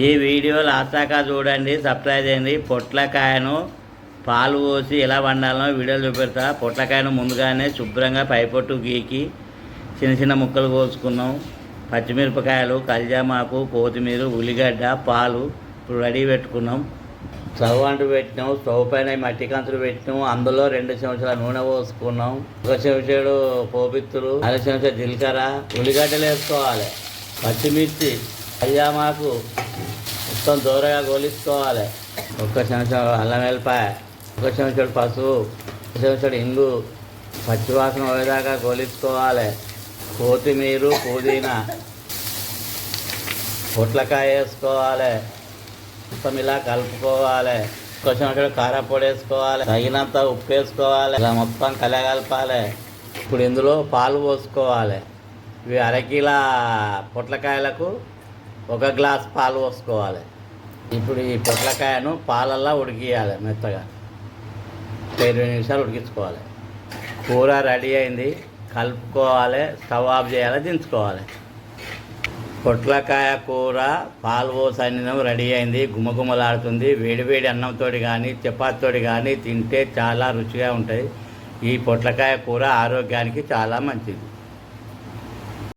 ఈ వీడియో లాస్తాకా చూడండి సబ్స్క్రైబ్ చేయండి. పొట్లకాయను పాలు పోసి ఎలా వండాలో వీడియోలు చూపెడతా. పొట్లకాయను ముందుగానే శుభ్రంగా పైపొట్టు గీకి చిన్న చిన్న ముక్కలు కోసుకున్నాం. పచ్చిమిరపకాయలు కల్జామాకు కొత్తిమీర ఉల్లిగడ్డ పాలు ఇప్పుడు రెడీ పెట్టుకున్నాం. స్టవ్ అంటు పెట్టినాం. స్టవ్ పైన మట్టి కంచులు పెట్టినాం. అందులో రెండు చెంచాల నూనె పోసుకున్నాం. ఒక చెంచాడు పోపిత్తులు అర చెంచా జీలకర్ర. ఉల్లిగడ్డలు వేసుకోవాలి. పచ్చిమిర్చి కల్జామాకు మొత్తం దూరగా గోలించుకోవాలి. ఒక్క చెంచా అల్లం వెల్లిపాయ ఒక చెంచాడు పసుపు ఒక చెంచాడు ఇంగు. పచ్చివాసన పోయేదాకా గోలించుకోవాలి. కొత్తిమీర పుదీనా పొట్లకాయ వేసుకోవాలి. మొత్తం ఇలా కలుపుకోవాలి. కొంచెం అక్కడ కారపొడి వేసుకోవాలి. తగినంత ఉప్పు వేసుకోవాలి. ఇలా మొత్తం కలగలపాలి. ఇప్పుడు ఇందులో పాలు పోసుకోవాలి. ఇవి అరకిల పొట్లకాయలకు ఒక గ్లాస్ పాలు పోసుకోవాలి. ఇప్పుడు ఈ పొట్లకాయను పాలల్లో ఉడికియాలి మెత్తగా. ఇరవై నిమిషాలు ఉడికించుకోవాలి. కూర రెడీ అయింది. కలుపుకోవాలి. స్టవ్ ఆఫ్ చేయాలి. దించుకోవాలి. పొట్లకాయ కూర పాలు పోసి అన్నం రెడీ అయింది. గుమగుమలాడుతుంది. వేడివేడి అన్నంతో కానీ చపాతీతోటి కానీ తింటే చాలా రుచిగా ఉంటుంది. ఈ పొట్లకాయ కూర ఆరోగ్యానికి చాలా మంచిది.